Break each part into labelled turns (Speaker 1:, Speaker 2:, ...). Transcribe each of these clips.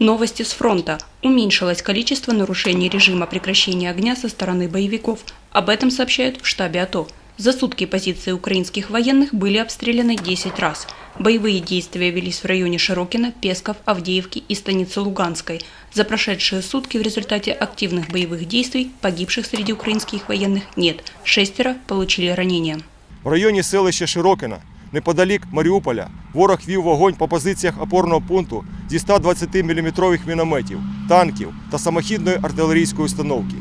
Speaker 1: Новости с фронта. Уменьшилось количество нарушений режима прекращения огня со стороны боевиков. Об этом сообщают в штабе АТО. За сутки позиции украинских военных были обстреляны 10 раз. Боевые действия велись в районе Широкина, Песков, Авдеевки и станицы Луганской. За прошедшие сутки в результате активных боевых действий погибших среди украинских военных нет. Шестеро получили ранения.
Speaker 2: В районі селища Широкина, неподалік Маріуполя, ворог вів вогонь по позиціях опорного пункту Зі 120-мм мінометів, танків та самохідної артилерійської установки.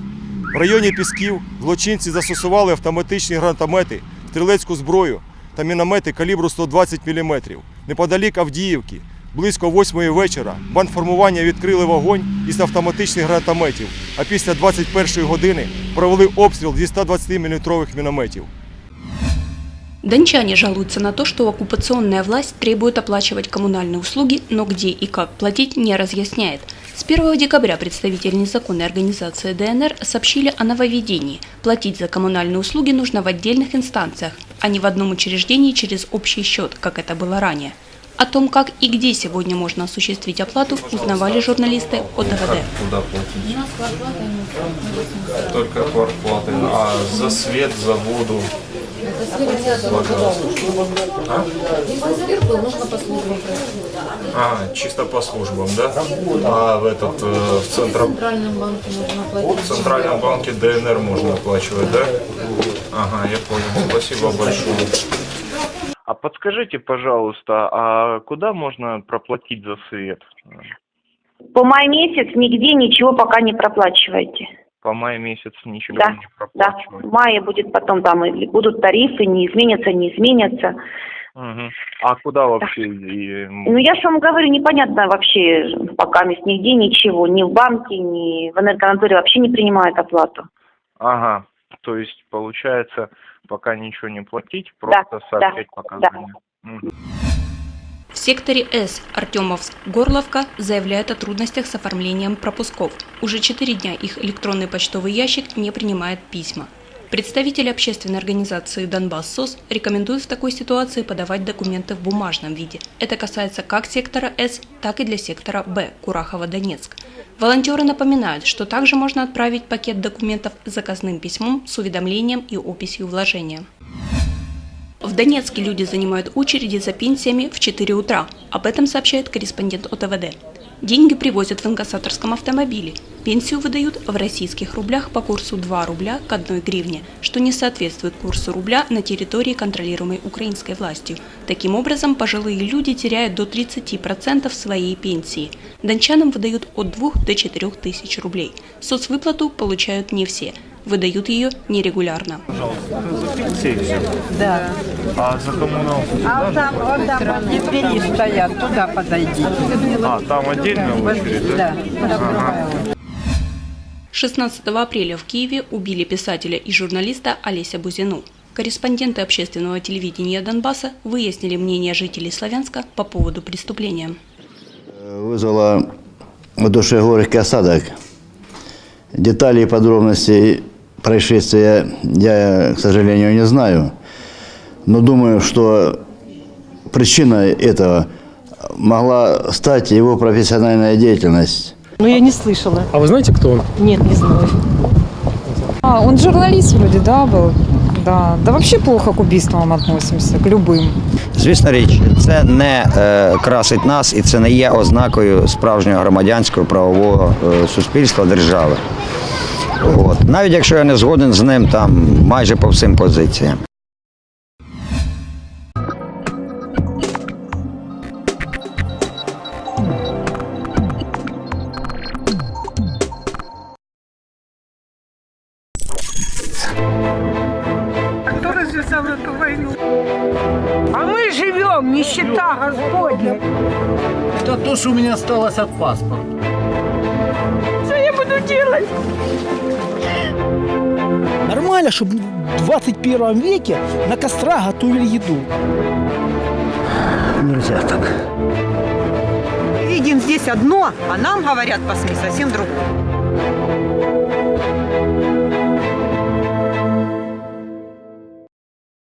Speaker 2: В районі Пісків злочинці застосували автоматичні гранатомети, стрілецьку зброю та міномети калібру 120 мм. Неподалік Авдіївки, близько 8 вечора, бандформування відкрили вогонь із автоматичних гранатометів, а після 21 години провели обстріл зі 120-мм мінометів.
Speaker 1: Дончане жалуются на то, что оккупационная власть требует оплачивать коммунальные услуги, но где и как платить не разъясняет. С 1 декабря представители незаконной организации ДНР сообщили о нововведении. Платить за коммунальные услуги нужно в отдельных инстанциях, а не в одном учреждении через общий счет, как это было ранее. О том, как и где сегодня можно осуществить оплату, узнавали журналисты от ТВД.
Speaker 3: Куда платить? У нас квартплата Только квартплаты. А за свет, за воду? А? А, чисто по службам, да? А в этот, э, в центр...
Speaker 4: В центральном банке нужно
Speaker 3: В
Speaker 4: платить.
Speaker 3: центральном банке ДНР можно оплачивать, да? Ага, я понял. Спасибо большое.
Speaker 5: А подскажите, пожалуйста, а куда можно проплатить за свет?
Speaker 6: По май месяц нигде ничего пока не проплачивайте.
Speaker 5: По май месяц ничего
Speaker 6: Да,
Speaker 5: не
Speaker 6: Да,
Speaker 5: проплачивать.
Speaker 6: в мае будет потом там и будут тарифы, не изменятся, не изменятся.
Speaker 5: Мгм. А куда вообще? и, м,
Speaker 6: Ну я же вам говорю, непонятно вообще пока мест нигде ничего, ни в банке, ни в энергонадзоре вообще не принимают оплату.
Speaker 5: Ага, то есть получается, пока ничего не платить, просто
Speaker 6: да,
Speaker 5: сообщать
Speaker 6: да.
Speaker 5: показания. Мгм.
Speaker 1: В секторе С Артемовск-Горловка заявляют о трудностях с оформлением пропусков. Уже четыре дня их электронный почтовый ящик не принимает письма. Представители общественной организации «Донбасс СОС» рекомендуют в такой ситуации подавать документы в бумажном виде. Это касается как сектора С, так и для сектора Б Курахово-Донецк. Волонтеры напоминают, что также можно отправить пакет документов заказным письмом с уведомлением и описью вложения. Донецке люди занимают очереди за пенсиями в 4 утра. Об этом сообщает корреспондент ОТВД. Деньги привозят в инкассаторском автомобиле. Пенсию выдают в российских рублях по курсу 2 рубля к 1 гривне, что не соответствует курсу рубля на территории, контролируемой украинской властью. Таким образом, пожилые люди теряют до 30% своей пенсии. Дончанам выдают от 2 до 4 тысяч рублей. Соцвыплату получают не все. Выдают ее нерегулярно.
Speaker 7: Да.
Speaker 3: А за коммуналку?
Speaker 7: А там, вот там возле двери стоят, туда подойди.
Speaker 3: А, там отдельно очередь, да?
Speaker 7: Да.
Speaker 1: 16 апреля в Киеве убили писателя и журналиста Олеся Бузину. Корреспонденты общественного телевидения Донбасса выяснили мнение жителей Славянска по поводу преступления.
Speaker 8: вызвало в душе горький осадок. Деталей и подробностей происшествия я, к сожалению, не знаю. Но думаю, что причиной этого могла стать его профессиональная деятельность.
Speaker 9: Ну, я не слышала.
Speaker 10: А вы знаете, кто он?
Speaker 9: Нет, не знаю. А, он журналист вроде, да, был? Да. Да вообще плохо к убийствам относимся, к любым.
Speaker 11: Звісно річ, це не е, красить нас і це не є ознакою справжнього громадянського правового е, суспільства держави. От. Навіть якщо я не згоден з ним там майже по всім позиціям.
Speaker 7: Нищета Господня.
Speaker 10: Это то, что у меня осталось от паспорта.
Speaker 7: Что я буду делать?
Speaker 10: Нормально, чтобы в 21 веке на кострах готовили еду.
Speaker 8: Нельзя так.
Speaker 7: Видим здесь одно, а нам говорят по СМИ совсем другое.